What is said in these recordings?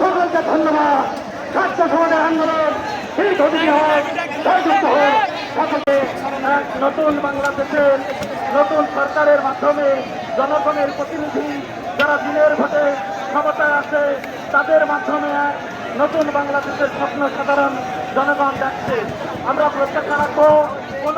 সকলকে ধন্যবাদ। ছাত্র সমাজের আন্দোলন জয়যুক্ত হোক সকলকে নতুন বাংলাদেশের নতুন সরকারের মাধ্যমে জনগণের প্রতিনিধি যারা দিনের ভোটে ক্ষমতায় আছে, তাদের মাধ্যমে নতুন বাংলাদেশের স্বপ্ন সাধারণ জনগণ দেখছে। আমরা প্রত্যাশা রাখব। কোন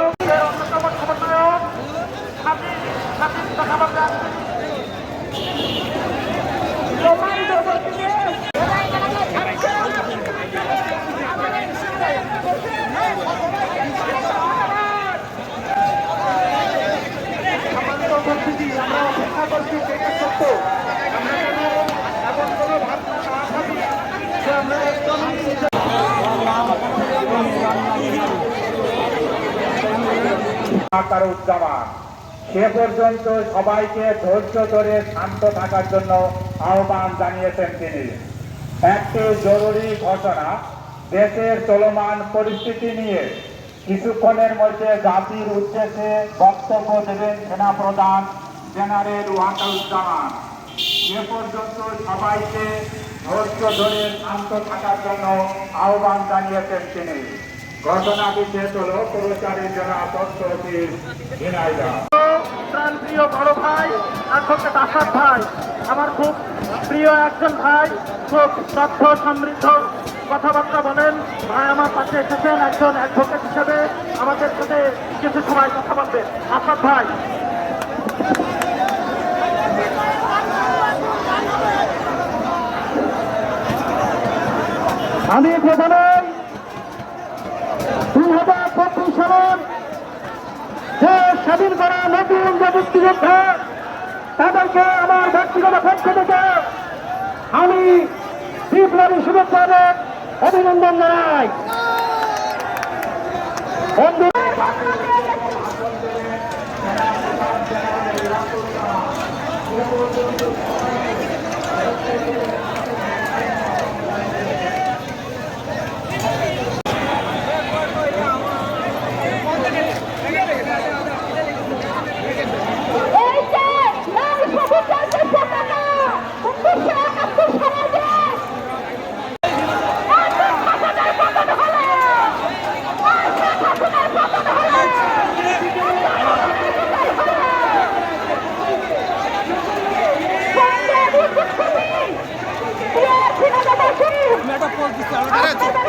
সে পর্যন্ত সবাইকে ধৈর্য ধরে শান্ত থাকার জন্য আহ্বান জানিয়েছেন তিনি। একটি জরুরি ঘটনা দেশের চলমান পরিস্থিতি নিয়ে কিছুক্ষণের মধ্যে জাতির উদ্দেশ্যে বক্তব্য দেবেন সেনাপ্রধান জেনারেল ওয়াকারুজ্জামান এ পর্যন্ত সবাইকে ধৈর্য ধরে শান্ত থাকার জন্য আহ্বান জানিয়েছেন তিনি। ঘটনাটি শেষ হল পুরস্কারের জন্য তথ্য অফিস ঝিনাইদহ। প্রিয় বড় ভাই অ্যাডভোকেট আসাদ ভাই, আমার খুব প্রিয় একজন ভাই, খুব তথ্য সমৃদ্ধ কথাবার্তা বলেন। ভাই আমার পাশে এসেছেন একজন অ্যাডভোকেট হিসেবে আমাদের সাথে কিছু সময় কথা বলবেন। আসাদ ভাই আমি প্রথমে দুই হাজার পঁচিশ সালের স্বাধীন করা নতুন যে মুক্তিযোদ্ধা, তাদেরকে আমার ব্যক্তিগত পক্ষ থেকে আমি বিপ্লবী শুভেচ্ছা অভিনন্দন জানাই Abre,